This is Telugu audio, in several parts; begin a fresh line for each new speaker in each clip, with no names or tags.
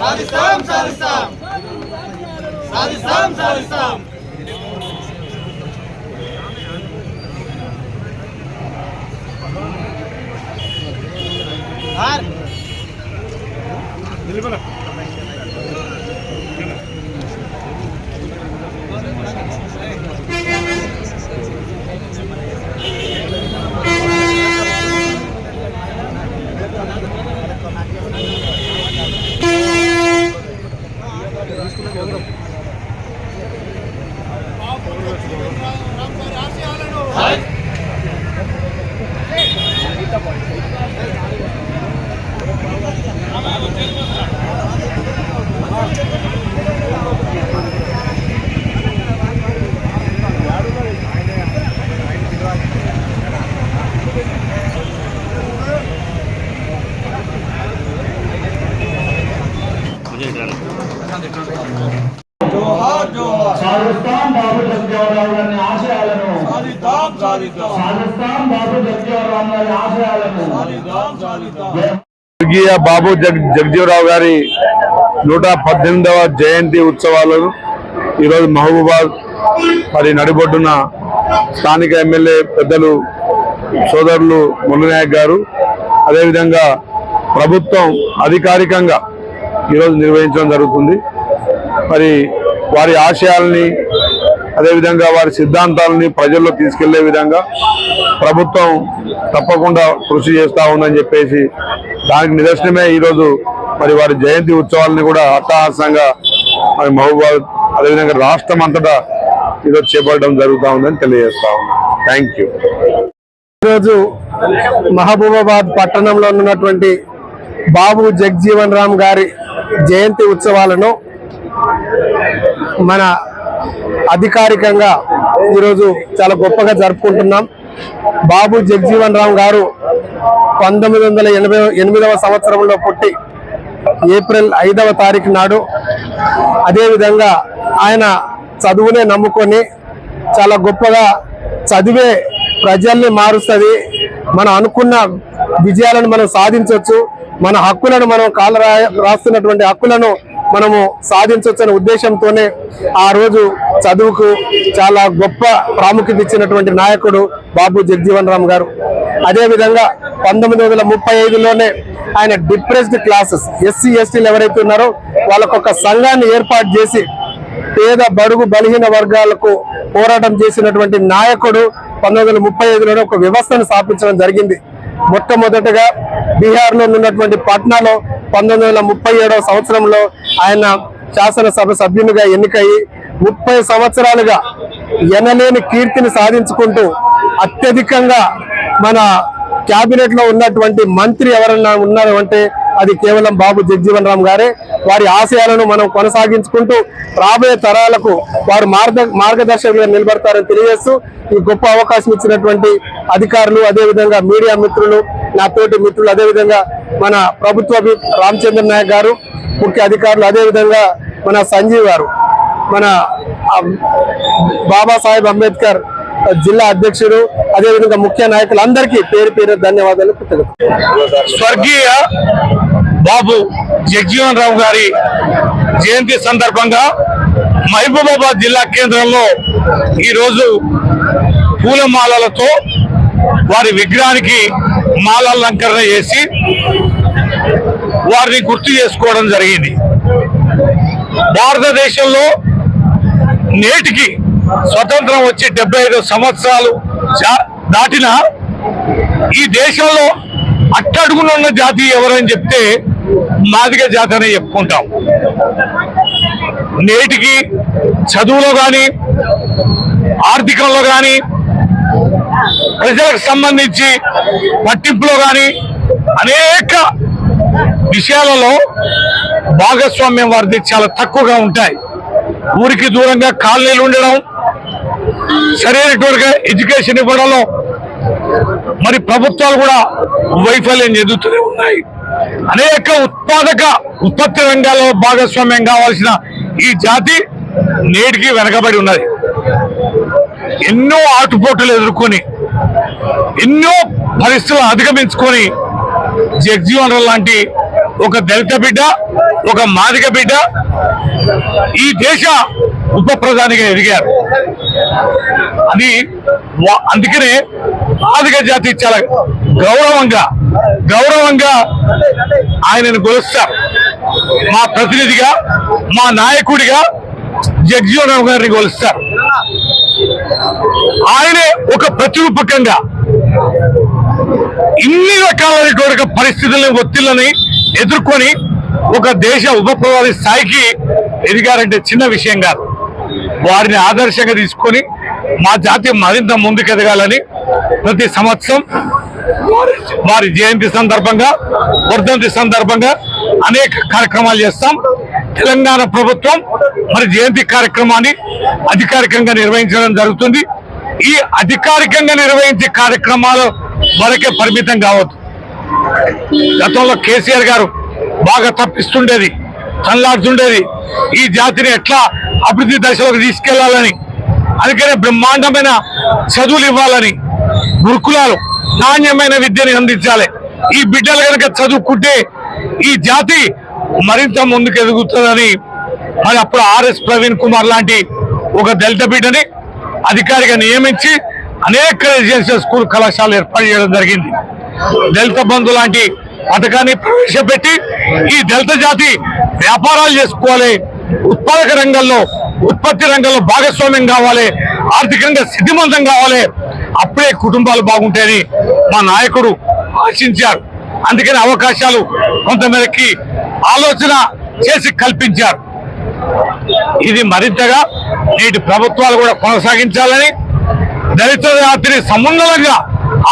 సాధిస్తాం సాధిస్తాం. సాధిస్తాం సాధిస్తాం. నిలబడ
సాధిస్తాం బాబు జగ్జీవనరావు గారి ఆశయాలను. సాధిస్తాం బాబు గారి ఆశయాలను.
స్వర్గీయ బాబు జగ్ జగజీవరావు గారి నూట పద్దెనిమిదవ జయంతి ఉత్సవాలను ఈరోజు మహబూబాద్ మరి నడిబొడ్డున స్థానిక ఎమ్మెల్యే పెద్దలు సోదరులు మురళీనాయక్ గారు అదేవిధంగా ప్రభుత్వం అధికారికంగా ఈరోజు నిర్వహించడం జరుగుతుంది. మరి వారి ఆశయాల్ని అదేవిధంగా వారి సిద్ధాంతాలని ప్రజల్లో తీసుకెళ్ళే విధంగా ప్రభుత్వం తప్పకుండా కృషి చేస్తూ ఉందని చెప్పేసి దానికి నిదర్శనమే ఈరోజు మరి వారి జయంతి ఉత్సవాలని కూడా అట్టహాసంగా మరి మహబూబాద్ అదేవిధంగా రాష్ట్రం అంతటా ఈరోజు చేపట్టడం జరుగుతూ ఉందని తెలియజేస్తా ఉన్నాం. థ్యాంక్ యూ
ఈరోజు మహబూబాబాద్ పట్టణంలో ఉన్నటువంటి బాబు జగ్జీవన్ రామ్ గారి జయంతి ఉత్సవాలను మన అధికారికంగా ఈరోజు చాలా గొప్పగా జరుపుకుంటున్నాం. బాబు జగ్జీవన్ రామ్ గారు పంతొమ్మిది వందల ఎనభై ఎనిమిదవ సంవత్సరంలో పుట్టి ఏప్రిల్ ఐదవ తారీఖు నాడు అదేవిధంగా ఆయన చదువునే నమ్ముకొని చాలా గొప్పగా చదివే ప్రజల్ని మారుస్తుంది. మనం అనుకున్న విజయాలను మనం సాధించవచ్చు మన హక్కులను మనం కాల రాస్తున్నటువంటి హక్కులను మనము సాధించవచ్చు అనే ఉద్దేశంతోనే ఆ రోజు చదువుకు చాలా గొప్ప ప్రాముఖ్యత ఇచ్చినటువంటి నాయకుడు బాబు జగజీవన్ రామ్ గారు. అదేవిధంగా పంతొమ్మిది వందల ముప్పై ఐదులోనే ఆయన డిప్రెస్డ్ క్లాసెస్ ఎస్సీ ఎస్టీలు ఎవరైతే ఉన్నారో వాళ్ళకొక సంఘాన్ని ఏర్పాటు చేసి పేద బడుగు బలహీన వర్గాలకు పోరాటం చేసినటువంటి నాయకుడు పంతొమ్మిది వందల ముప్పై ఐదులోనే ఒక వ్యవస్థను స్థాపించడం జరిగింది. మొట్టమొదటగా బీహార్లో ఉన్నటువంటి పట్నాలో పంతొమ్మిది వందల ముప్పై ఏడవ సంవత్సరంలో ఆయన శాసనసభ సభ్యునిగా ఎన్నికయి ముప్పై సంవత్సరాలుగా ఎనలేని కీర్తిని సాధించుకుంటూ అత్యధికంగా మన క్యాబినెట్లో ఉన్నటువంటి మంత్రి ఎవరన్నా ఉన్నారంటే అది కేవలం బాబు జగజీవన్ రామ్ గారే. వారి ఆశయాలను మనం కొనసాగించుకుంటూ రాబోయే తరాలకు వారు మార్గ మార్గదర్శకులుగా నిలబడతారని తెలియజేస్తూ ఈ గొప్ప అవకాశం ఇచ్చినటువంటి అధికారులు అదేవిధంగా మీడియా మిత్రులు నా తోటి మిత్రులు అదేవిధంగా మన ప్రభుత్వ రామచంద్ర నాయక్ గారు ముఖ్య అధికారులు అదేవిధంగా మన సంజీవ్ గారు మన బాబాసాహెబ్ అంబేద్కర్ జిల్లా అధ్యక్షుడు అదేవిధంగా ముఖ్య నాయకులు అందరికీ పేరు పేరు ధన్యవాదాలు కృతజ్ఞతలు.
స్వర్గీయ బాబు జగజీవన్ రావు గారి జయంతి సందర్భంగా మహబూబాబాద్ జిల్లా కేంద్రంలో ఈరోజు పూలమాలలతో వారి విగ్రహానికి మాలాలంకరణ చేసి వారిని గుర్తు చేసుకోవడం జరిగింది. భారతదేశంలో నేటికి స్వతంత్రం వచ్చి డెబ్బై ఐదు సంవత్సరాలు దాటిన ఈ దేశంలో అట్టడుగున ఉన్న జాతి ఎవరని చెప్తే మాదిగ జాతి చెప్పుకుంటాం. నేటికి చదువులో కానీ ఆర్థికంలో కానీ ప్రజలకు సంబంధించి పట్టింపులో కానీ అనేక
విషయాలలో భాగస్వామ్యం వారిది చాలా తక్కువగా ఉంటాయి. ఊరికి దూరంగా కాలనీలు ఉండడం సరైనటువంటి ఎడ్యుకేషన్ ఇవ్వడంలో మరి ప్రభుత్వాలు కూడా వైఫల్యం చెందుతూనే ఉన్నాయి. అనేక ఉత్పాదక ఉత్పత్తి రంగాల్లో భాగస్వామ్యం కావాల్సిన ఈ జాతి నేటికి వెనకబడి ఉన్నది. ఎన్నో ఆటుపోటులు ఎదుర్కొని ఎన్నో పరిస్థితులు అధిగమించుకొని జగ్జీవన్ లాంటి ఒక దళిత బిడ్డ ఒక మాదిక బిడ్డ ఈ దేశ ఉప ప్రధానిగా ఎదిగారు. అది అందుకనే మాదిక జాతి చాలా గౌరవంగా గౌరవంగా ఆయనను కొలుస్తారు మా ప్రతినిధిగా మా నాయకుడిగా జగ్జీవన్ రామ్ గారిని కొలుస్తారు ఆయనే ఒక ప్రతిరూపకంగా ఇన్ని రకాలైనటువంటి పరిస్థితులను ఒత్తిళ్ళని ఎదుర్కొని ఒక దేశ ఉప ప్రధాని స్థాయికి ఎదిగారంటే చిన్న విషయం కాదు. వారిని ఆదర్శంగా తీసుకొని మా జాతి మరింత ముందుకెదగాలని ప్రతి సంవత్సరం వారి జయంతి సందర్భంగా వర్ధంతి సందర్భంగా అనేక కార్యక్రమాలు చేస్తాం. తెలంగాణ ప్రభుత్వం మరి జయంతి కార్యక్రమాన్ని అధికారికంగా నిర్వహించడం జరుగుతుంది. ఈ అధికారికంగా నిర్వహించే కార్యక్రమాలు వరకే పరిమితం కావద్దు. గతంలో కేసీఆర్ గారు బాగా తప్పిస్తుండేది తల్లాడుతుండేది. ఈ జాతిని ఎట్లా అభివృద్ధి దశలోకి తీసుకెళ్ళాలని అందుకనే బ్రహ్మాండమైన చదువులు ఇవ్వాలని గురుకులాలు నాణ్యమైన విద్యని అందించాలి. ఈ బిడ్డలు కనుక చదువుకుంటే ఈ జాతి మరింత ముందుకు ఎదుగుతుందని మరి అప్పుడు ఆర్ఎస్ ప్రవీణ్ కుమార్ లాంటి ఒక దళిత బిడ్డని అధికారిగా నియమించి అనేక రెసిడెన్షియల్ స్కూల్ కళాశాలలు ఏర్పాటు చేయడం జరిగింది. దళిత బంధు లాంటి పథకాన్ని ప్రవేశపెట్టి ఈ దళిత జాతి వ్యాపారాలు చేసుకోవాలి. ఉత్పాదక రంగంలో ఉత్పత్తి రంగంలో భాగస్వామ్యం కావాలి. ఆర్థికంగా సిద్ధిమంతం కావాలి. అప్పుడే కుటుంబాలు బాగుంటాయని మా నాయకుడు ఆశించారు. అందుకని అవకాశాలు కొంతమేరకి ఆలోచన చేసి కల్పించారు. ఇది మరింతగా నేటి ప్రభుత్వాలు కూడా కొనసాగించాలని దళిత జాతిని సమున్నతంగా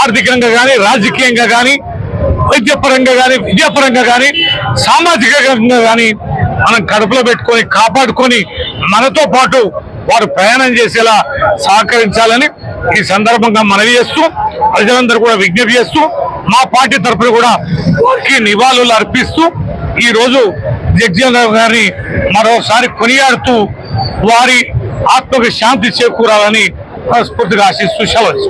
ఆర్థికంగా కానీ రాజకీయంగా కానీ వైద్యపరంగా కానీ విద్యాపరంగా కానీ సామాజికంగా కానీ మనం కడుపులో పెట్టుకొని కాపాడుకొని మనతో పాటు వారు ప్రయాణం చేసేలా సహకరించాలని ఈ సందర్భంగా మనవి చేస్తూ ప్రజలందరూ కూడా విజ్ఞప్తి చేస్తూ మా పార్టీ తరఫున కూడా వారికి నివాళులు అర్పిస్తూ ఈ రోజు జగ్జీవన్ గారిని మరోసారి కొనియాడుతూ వారి ఆత్మకు శాంతి చేకూరాలని మనస్ఫూర్తిగా ఆశిస్తూ సెలవు